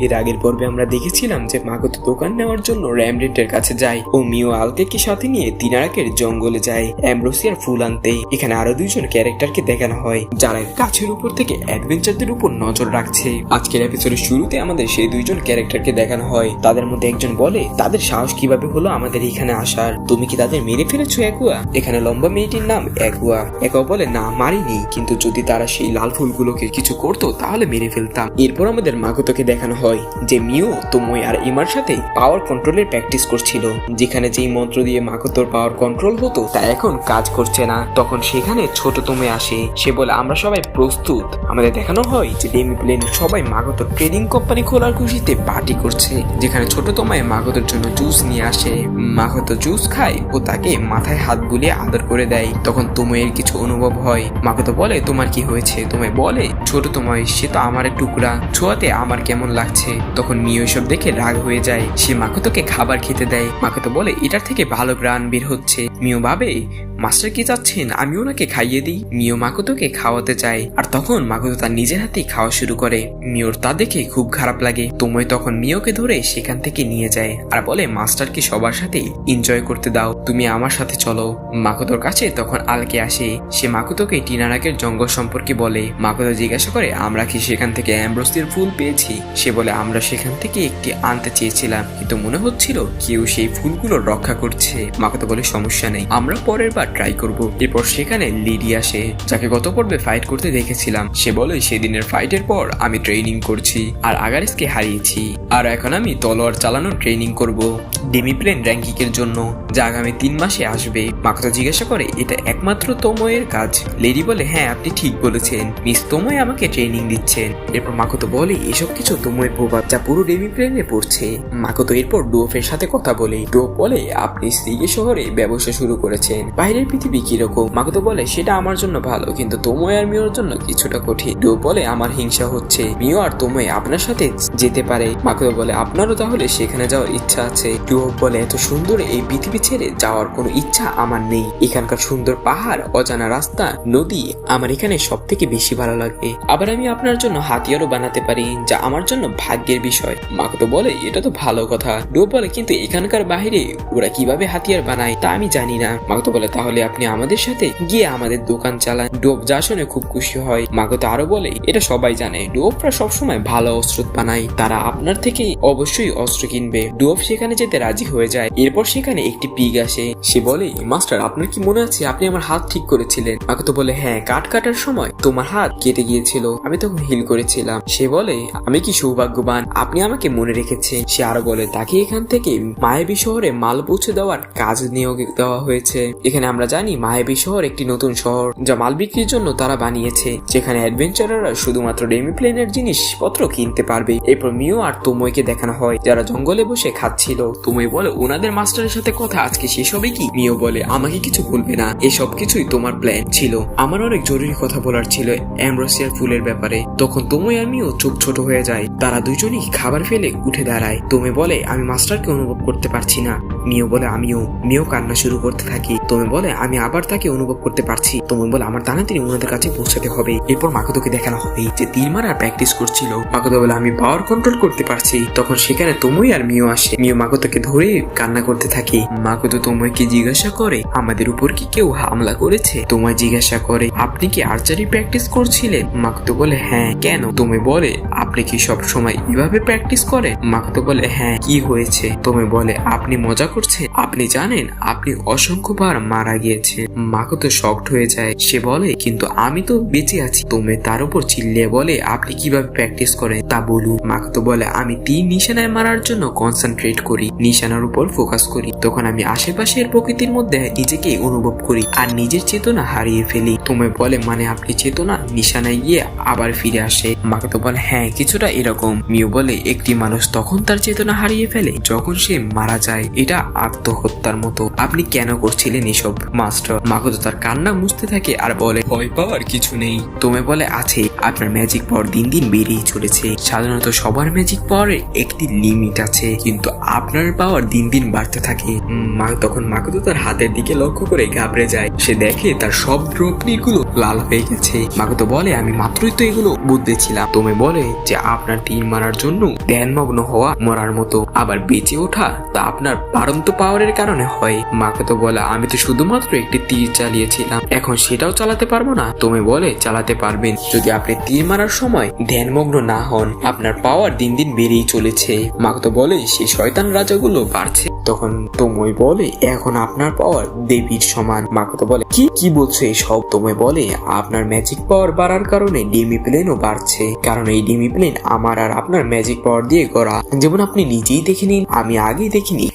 এর আগের পর্বে আমরা দেখেছিলাম যে মাগত দোকান নেওয়ার জন্য র্যামরেন্টের কাছে যায় ও মিও আলকেকে সাথে নিয়ে তিনারাকের জঙ্গলে যায় অ্যাম্ব্রোসিয়ার ফুল আনতে। এখানে আরও দুইজন ক্যারেক্টারকে দেখানো হয়, যারা গাছের উপর থেকে অ্যাডভেঞ্চারদের উপর নজর রাখছে। আজকের এপিসোডের শুরুতে আমাদের সেই দুইজন ক্যারেক্টারকে দেখানো হয়। তাদের মধ্যে একজন বলে, তাদের সাহস কীভাবে হলো আমাদের এখানে আসার? তুমি কি তাদের মেরে ফেলেছো, একুয়া? এখানে লম্বা মেয়েটির নাম একুয়া। একুয়া বলে, না, মারিনি, কিন্তু যদি তারা সেই লাল ফুলগুলোকে কিছু করতো, তাহলে মেরে ফেলতাম। এরপর আমাদের মাগতকে দেখানো হয়। যে মিও তোময় আর ইমার সাথে পাওয়ার কন্ট্রোলের প্র্যাকটিস করছিল। যেখানে যেই মন্ত্র দিয়ে মাগতর পাওয়ার কন্ট্রোল হতো, তা এখন কাজ করছে না। তখন সেখানে ছোট তুমি আসে। সে বলে, আমরা সবাই প্রস্তুত। আমাদের দেখানো হয় যে ডেমি প্লেন সবাই মাগত ট্রেডিং কোম্পানি খোলার খুশিতে পার্টি করছে, যেখানে ছোট তোমায় মাগতর জন্য জুস নিয়ে আসে। মাগত জুস খায় ও তাকে মাথায় হাত বুলিয়ে আদর করে দেয়। তখন তোমায়ের কিছু অনুভব হয়। মাগত বলে, তোমার কি হয়েছে? তোমায় বলে, ছোট তোমায় সে তো আমার টুকরা। ছোঁয়াতে আমার কেমন লাগছে? তখন মিও সব দেখে রাগ হয়ে যায়। সে মাকুতোকে খাবার খেতে দেয়। মাকুতো বলে, এটার থেকে ভালো গ্রান বের হচ্ছে। মিও ভাবে মাস্টার কি চাচ্ছেন? আমি ওনাকে খাইয়ে দিই। মিও মাকতকে খাওয়াতে চায়। আর তখন মাকত তার নিজের হাতেই খাওয়া শুরু করে। মিওর তা দেখে খুব খারাপ লাগে। তোময় তখন মিওকে ধরে সেখান থেকে নিয়ে যায়। আর বলে মাস্টারকে সবার সাথে এনজয় করতে দাও। তুমি আমার সাথে চলো। মাকতর কাছে তখন আলকে আসে। সে মাকুতকে টিনারাকের জঙ্গল সম্পর্কে বলে। মাকুতো জিজ্ঞাসা করে, আমরা কি সেখান থেকে অ্যাম্ব্রোসির ফুল পেয়েছি? সে বলে, আমরা সেখান থেকে একটি আনতে চেয়েছিলাম। কিন্তু মনে হচ্ছিল কেউ সেই ফুলগুলো রক্ষা করছে। মাকুতো বলে, সমস্যা নেই। আমরা পরের বার ট্রাই করব এরপর সেখানে লিডি আসে যাকে গত পর্বে ফাইট করতে দেখেছিলাম সে বলে সেদিনের ফাইটের পর আমি ট্রেনিং করছি আর আগারেসকে হারিয়েছি আর এখন আমি তলোয়ার চালানোর ট্রেনিং করব ডেমি প্লেন র্যাঙ্কিংয়ের জন্য, যা আগামী তিন মাসে আসবে। মাকতো জিজ্ঞাসা করে, এটা একমাত্র তোময়ের কাজ? লেডি বলে হ্যাঁ আপনি ঠিক বলেছেন। মিস তোময় আমাকে ট্রেনিং দিচ্ছেন। এরপর মাকতো বলে, এসব কিছু তোময়ের প্রভাব, যা পুরো ডেমি প্লেনে পড়ছে। মাকতো এরপর ডোফের সাথে কথা বলে ডোফ বলে, আপনি সিগে শহরে ব্যবসা শুরু করেছেন। বাইরের পৃথিবী কীরকম? মাকতো বলে, সেটা আমার জন্য ভালো, কিন্তু তোময় আর মিওর জন্য কিছুটা কঠিন। ডোফ বলে, আমার হিংসা হচ্ছে। মিও আর তোময় আপনার সাথে যেতে পারে। মাকতো বলে, আপনারও তাহলে সেখানে যাওয়ার ইচ্ছা আছে। ডোফ বলে, এত সুন্দর এই পৃথিবী ছেড়ে যাওয়ার কোনো ইচ্ছা আমার নেই। এখানকার সুন্দর পাহাড়, অজানা রাস্তা, নদী, আমার এখানে সব থেকে বেশি ভালো লাগে। আবার আমি আপনার জন্য হাতিয়ারও বানাতে পারি, যা আমার জন্য ভাগ্যের বিষয়। মাকে তো বলে, এটা তো ভালো কথা। ডোপ বলে, কিন্তু এখানকার বাইরে ওরা কীভাবে হাতিয়ার বানায়, তা আমি জানি না। মাকে তো বলে, তাহলে আপনি আমাদের সাথে গিয়ে আমাদের দোকান চালান। ডোপ যা শুনে খুব খুশি হয়। মাকে তো আরও বলে, এটা সবাই জানে ডোপরা সবসময় ভালো অস্ত্র বানায়। তারা আপনার থেকে অবশ্যই অস্ত্র কিনবে। ডোপ সেখানে যেতে রাজি হয়ে যায়। এরপর সেখানে একটি পিগ আসে। সে বলে, মাস্টার, আপনার কি মনে আছে? আপনি আমার হাত ঠিক করেছিলেন। তো বলে হ্যাঁ কাট কাটার সময় তোমার হাত কেটে গিয়েছিল। আমি তখন হিল করেছিলাম। সে বলে, আমি কি সৌভাগ্যবান? আপনি আমাকে মনে রেখেছেন। সে আরও বলে, তাকে এখান থেকে মায়াবী শহরে মাল পৌঁছে দেওয়ার কাজ নিয়োগ দেওয়া হয়েছে। এখানে আমরা জানি মায়াবী শহর একটি নতুন শহর যা মাল বিক্রির জন্য তারা বানিয়েছে। যেখানে অ্যাডভেঞ্চাররা শুধুমাত্র ডেমি প্লেনের জিনিসপত্র কিনতে পারবে। এরপর মিও আর তোময়কে দেখানো হয়, যারা জঙ্গলে বসে খাচ্ছিল। তোময় বলে, ওনাদের মাস্টারের সাথে কথা আজকে শেষ হবে কি? মিও বলে, আমাকে কিছু বলবে না। এসব কিছুই তোমার প্ল্যান ছিল। আমার অনেক জরুরি কথা বলার ছিল অ্যাম্ব্রোসিয়ার ফুলের ব্যাপারে। তখন তোমায় আর মিও চোখ ছোট হয়ে যায়। তারা দুজনই খাবার ফেলে উঠে দাঁড়ায়। তোমে বলে, আমি মাস্টারকে অনুভব করতে পারছি না। মিও বলে আমিও মিও কান্না শুরু করতে থাকি। তুমি বলে, আমি আবার তাকে অনুভব করতে পারছি। তুমি বলে, আমার তাড়াতাড়ি ওনাদের কাছে পৌঁছাতে হবে। এরপর মাকতোকে দেখানো হবে যে তীর মারা প্র্যাকটিস করছিল। মাকতো বলে, আমি পাওয়ার কন্ট্রোল করতে পারছি। তখন সেখানে তুমই আর মিও আসে। মিও মাকতোকে ধরে কান্না করতে থাকে। মাকতো তোমাকে জিজ্ঞাসা করে, আমাদের উপর কি কেউ হামলা করেছে? তোমায় জিজ্ঞাসা করে, আপনি কি আর্চারি প্র্যাকটিস করছিলেন? মাকতো বলে হ্যাঁ। কেন? তুমি বলে, আপনি কি সব সময় এভাবে প্র্যাকটিস করেন? মাকতো বলে হ্যাঁ। কি হয়েছে? তুমি বলে, আপনি মজা করছেন আপনি জানেন, আপনি অসংখ্যবার মারা গিয়েছেন। মাকতো শকড হয়ে যায়, সে বলে, কিন্তু আমি তো বেঁচে আছি। তুমি তার উপর চিল্লিয়ে বলে, আপনি কীভাবে প্র্যাকটিস করেন তা বলুন। মাকে তো বলে, আমি তিন নিশানায় মারার জন্য কনসেন্ট্রেট করি, নিশানার উপর ফোকাস করি। তখন আমি আশেপাশের প্রকৃতির মধ্যে নিজেকে অনুভব করি আর নিজের চেতনা হারিয়ে ফেলি। তুমি বলে মানে আপনি চেতনা নিশানায় গিয়ে আবার ফিরে আসে? মাকে তো বলে হ্যাঁ কিছুটা এরকম। মিও বলে, একটি মানুষ তখন তার চেতনা হারিয়ে ফেলে যখন সে মারা যায়। এটা আত্মহত্যার মতো। আপনি কেন করছিলেন এসব? মাস্টার মাকতো তার কান্না মুছতে থাকে আর বলে, ভয় পাওয়ার কিছু নেই। তুমি বলে আছে, আপনার ম্যাজিক পাওয়ার দিন দিন বেড়েই চলেছে। সাধারণত সবার ম্যাজিক পাওয়ারের একটি লিমিট আছে, কিন্তু আপনার পাওয়ার দিন দিন বাড়তে থাকে। তখন মাকতো তার হাতের দিকে লক্ষ্য করে ঘাবড়ে যায়। সে দেখে তার সবগুলো লাল হয়ে গেছে। মাকতো বলে, আমি মাত্রই তো এগুলো বুঝতেছিলাম তুমি বলে যে, আপনার তীর মারার জন্য ধ্যানমগ্ন হওয়া মরার মতো। আবার বেঁচে ওঠা তা আপনার বাড়ন্ত পাওয়ারের কারণে হয়। মাকে তো বলে, আমি তো শুধুমাত্র একটি তীর চালিয়েছিলাম। এখন সেটাও চালাতে পারব না। তুমি বলে, চালাতে পারবেন। যদি আপনি তীর মারার সময় ধ্যানমগ্ন না হন, আপনার পাওয়ার দিন দিন বেড়েই চলেছে। মাকে তো বলে সেই শয়তান রাজাগুলো বাড়ছে। তখন তোময় বলে, এখন আপনার পাওয়ার দেবীর সমান। মাকে তো বলে, কি? কি বলছো এইসব তোময় বলে, আপনার ম্যাজিক পাওয়ার বাড়ার কারণে ডিমি প্লেনও বাড়ছে। কারণ এই ডিমি প্লেন আমার আর আপনার ম্যাজিক পাওয়ার দিয়ে গড়া। যেমন আপনি নিজেই দেখে নিন, আমি আগেই দেখিনি।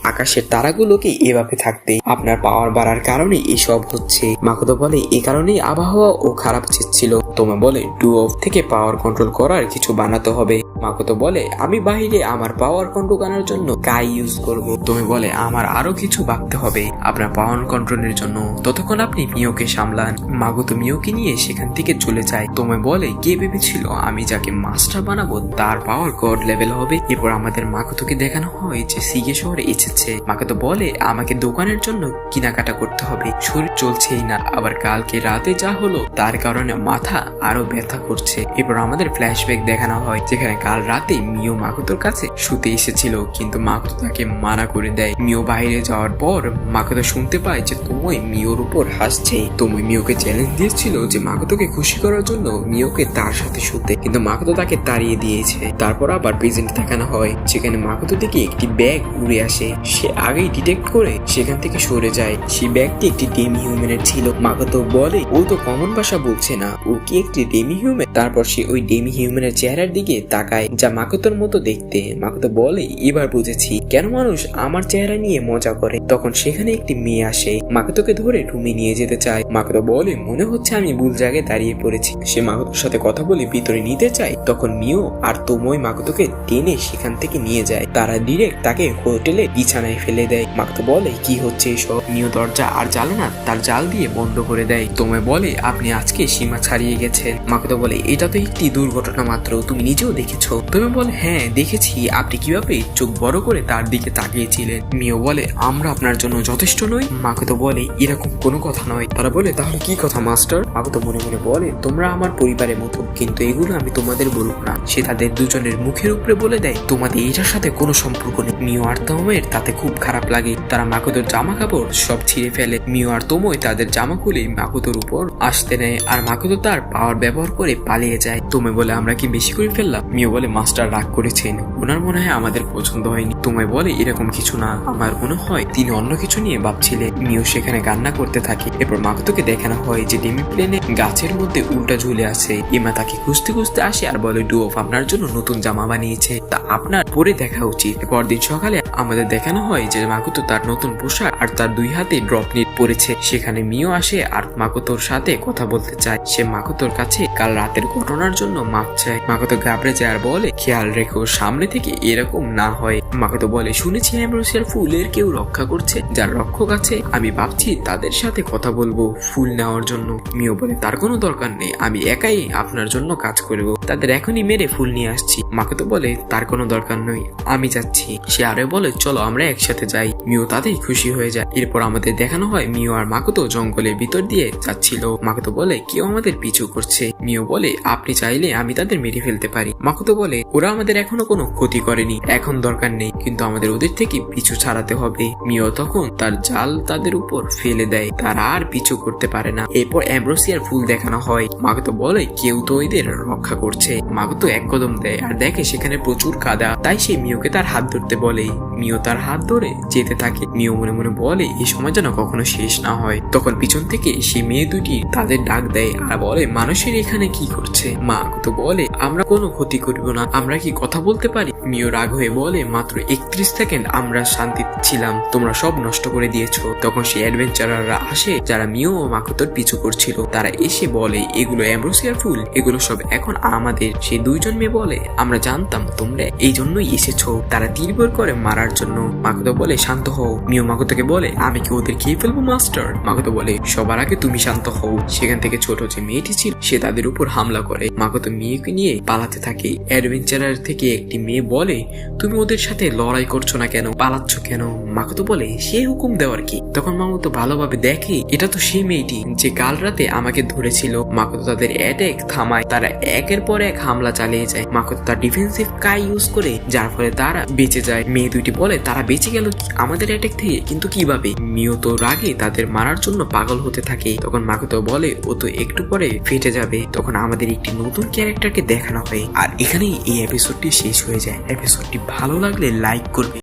আকাশের তারাগুলোকে এভাবে থাকতে আপনার পাওয়ার বাড়ার কারণে এসব হচ্ছে। মাকতো বলে, এ কারণেই আবহাওয়া ও খারাপ ছিল। তোমা বলে ডু অফ থেকে পাওয়ার কন্ট্রোল করার কিছু বানাতে হবে। মাকতো বলে, আমি বাহিরে আমার পাওয়ার কন্ট্রোল জন্য কাই ইউজ করব? তুমি বলে, আমার আরও কিছু ভাবতে হবে আপনার পাওয়ার কন্ট্রোলের জন্য। ততক্ষণ আপনি মিওকে সামলান। মাগতো মিওকে নিয়ে সেখান থেকে চলে যায়। তুমি বলে, কে ভেবেছিল আমি যাকে মাস্টার বানাবো তার পাওয়ার গড লেভেল হবে? এরপর আমাদের মাকতোকে দেখানো হয় যে সিগে শহরে এসেছে। মাকতো বলে, আমাকে দোকানের জন্য কেনাকাটা করতে হবে। শরীর চলছেই না। আবার কালকে রাতে যা হলো তার কারণে মাথা আরও ব্যথা করছে। এরপর আমাদের ফ্ল্যাশব্যাক দেখানো হয়, যেখানে কাল রাতে মিও মাকতোর কাছে শুতে এসেছিল, কিন্তু মাকতো তাকে মানা করে দেয়। মিও বাইরে যাওয়ার পর মাকতো শুনতে পায় যে তোমায় মিওর উপর হাসছে। তোমায় মিওকে চ্যালেঞ্জ দিয়েছিল যে মাকতোকে খুশি করার জন্য মিওকে তার সাথে শুতে। কিন্তু মাকতো তাকে তাড়িয়ে দিয়েছে। তারপর আবার প্রেজেন্ট দেখানো হয়, যেখানে মাকতো থেকে একটি ব্যাগ উড়ে আসে। সে আগেই ডিটেক্ট করে সেখান থেকে সরে যায়। সেই ব্যাগটি একটি ডেমি হিউম্যানের ছিল। মাকতো বলে, ও তো কমন ভাষা বলছে না। ও কি একটি ডেমি হিউম্যান তারপর সে ওই ডেমি হিউম্যানের চেহারার দিকে তাকায়। যা মাকতোর মতো দেখতে। মাকতো বলে, এবার বুঝেছি। কেন মানুষ আমার চেহারা নিয়ে মজা করে? তখন সেখানে একটি মেয়ে আসে। মাকতোকে ধরে রুমে নিয়ে যেতে চায়। মাকতো বলে, মনে হচ্ছে আমি ভুল জায়গায় দাঁড়িয়ে পড়েছি। সে মাকতোর সাথে কথা বলে ভিতরে নিতে চায়। তখন মিও আর তোময় মাকতোকে টেনে সেখান থেকে নিয়ে যায়। তারা ডিরেক্ট তাকে হোটেলে বিছানায় ফেলে দেয়। মাকতো বলে, কি হচ্ছে এসব? মিও দরজা আর জানালা তার জাল দিয়ে বন্ধ করে দেয়। তোময় বলে, আপনি আজকে সীমা ছাড়িয়ে গেছেন। মাকতো বলে, এটা তো একটি দুর্ঘটনা মাত্র। তুমি নিজেও দেখেছ তুমি বলে? হ্যাঁ দেখেছি। আপনি কীভাবে চোখ বড় করে তার দিকে তাকিয়েছিলেন? মিও বলে, আমরা আপনার জন্য যথেষ্ট নই। মাকতো বলে, এরকম কোনো কথা নয়। তারা বলে, তাহলে কি কথা, মাস্টার? মাকতো মনে মনে বলে, তোমরা আমার পরিবারের মতো, কিন্তু এগুলো আমি তোমাদের বলব না। সে তাদের দুজনের মুখের উপরে বলে দেয়, তোমাদের এটার সাথে কোনো সম্পর্ক নেই। মিও আর তোমের তাতে খুব খারাপ লাগে। তারা মাকতোর জামা কাপড় সব ছিঁড়ে ফেলে। মিও আর তোমই তাদের জামা খুলে মাকতোর উপর আসতে নেয়, আর মাকতো তার পাওয়ার ব্যবহার করে পালিয়ে যায়। তুমি বলে, আমরা কি বেশি করে ফেললাম? মিও বলে মাস্টার রাগ করেছেন। ওনার মনে হয় আমাদের পছন্দ হয়নি। তোমায় বলে এরকম কিছু না। আমার মনে হয় তিনি অন্য কিছু নিয়ে ভাবছিলেন। মিও সেখানে কান্না করতে থাকে। এরপর মাকতোকে দেখানো হয় যে ডেমি প্লেনে গাছের মধ্যে উল্টা ঝুলে আছে। ইমা তাকে খুঁজতে খুঁজতে আসে আর বলে ডুয়ফ আপনার জন্য নতুন জামা বানিয়েছে। তা আপনার পরে দেখা উচিত। পরদিন সকালে আমাদের দেখানো হয় যে মাকুতো তার নতুন পোশাক আর তার দুই হাতে ড্রপ নিট পরেছে সেখানে মিও আসে আর মাকুতোর সাথে কথা বলতে চায়। সে মাকুতোর কাছে কাল রাতের ঘটনার জন্য মাপ চায়। মাকুতো ঘাবড়ে যায় আর বলে, খেয়াল রেখো, সামনে থেকে এরকম না হয়। মাকুতো বলে, শুনেছি অ্যাম্ব্রোসিয়ার ফুলের কেউ রক্ষা করছে। যার রক্ষক আছে, আমি ভাবছি তাদের সাথে কথা বলব ফুল নেওয়ার জন্য। মিও বলে, তার কোনো দরকার নেই, আমি একাই আপনার জন্য কাজ করব। তাদের এখনই মেরে ফুল নিয়ে আসছি। মাকে তো বলে, তার কোনো দরকার নেই, আমি যাচ্ছি। সে আরে বলে, চলো, আমরা একসাথে যাই। মিও তাতেই খুশি হয়ে যায়। এরপর আমাদের দেখানো হয়, মিও আর মাকুতো জঙ্গলের ভিতর দিয়ে যাচ্ছিল। মাকুতো বলে, কেউ আমাদের পিছু করছে। মিও বলে, আপনি চাইলে আমি তাদের মেরে ফেলতে পারি। মাকুতো বলে, ওরা আমাদের এখনও কোনো ক্ষতি করেনি। এখন দরকার নেই, কিন্তু আমাদের ওদের থেকে পিছু ছাড়াতে হবে। মিও তখন তার জাল তাদের উপর ফেলে দেয়। তারা আর পিছু করতে পারে না। এরপর অ্যাম্ব্রোসিয়ার ফুল দেখানো হয়। মাকে তো বলে, কেউ তো এদের রক্ষা করছে। মাকে তো এক কদম দেয়, আর দেখে সেখানে প্রচুর কাদা। তাই সে মিওকে তার হাত ধরতে বলে। মিও তার হাত ধরে যেতে থাকে। মিও মনে মনে বলে, এই সময় যেন কখনো শেষ না হয়। তখন পিছন থেকে সে মেয়ে দুটি তাদের ডাক দেয় আর বলে, মানুষের এখানে কি করছে? মা তো বলে, আমরা কোনো ক্ষতি করিব না, আমরা কি কথা বলতে পারি? মিও রাগ হয়ে বলে, মাত্র একত্রিশ সেকেন্ড আমরা শান্তি ছিলাম, তোমরা সব নষ্ট করে দিয়েছ। তখন সেই অ্যাডভেঞ্চারাররা আসে, যারা মিও ও মাকুতোর পিছু করছিল। তারা এসে বলে, এগুলো অ্যাম্ব্রোসিয়ার ফুল, এগুলো সব এখন আমাদের। সেই দুইজন মেয়ে বলে, আমরা জানতাম তোমরা এই জন্যই এসেছ। তারা তীর বের করে মারার মারার জন্য মাকতো বলে, শান্ত হও। মিও মাকতোকে বলে, আমি কি ওদের খেয়ে ফেলব, মাস্টার? মাকতো বলে, সবার আগে তুমি শান্ত হও। সেখান থেকে ছোট যে মেয়েটি ছিল, সে তাদের উপর হামলা করে। মাকতো মেয়েকে নিয়ে পালাতে থাকে। অ্যাডভেঞ্চারার থেকে একটি মেয়ে বলে, তুমি ওদের সাথে লড়াই করছ না কেন? পালাচ্ছ কেন? মাকতো বলে, সে হুকুম দেওয়ার কি? তখন মামতো ভালোভাবে দেখে, এটা তো সেই মেয়েটি যে কাল রাতে আমাকে ধরেছিল। মাকতো তাদের অ্যাটাক থামায়, তারা একের পর এক হামলা চালিয়ে যায়। মাকতো তার ডিফেন্সিভ কাই ইউজ করে, যার ফলে তারা বেঁচে যায়। মেয়ে দুইটি বলে, তারা বেঁচে গেল আমাদের অ্যাটাক থেকে, কিন্তু কীভাবে? মিও তো রাগে তাদের মারার জন্য পাগল হতে থাকে। তখন মাকতো বলে, ও তো একটু পরে ফেটে যাবে। তখন আমাদের একটি নতুন ক্যারেক্টারকে দেখানো হয়। আর এখানেই এই এপিসোডটি শেষ হয়ে যায়। এপিসোডটি ভালো লাগলে লাইক করবে।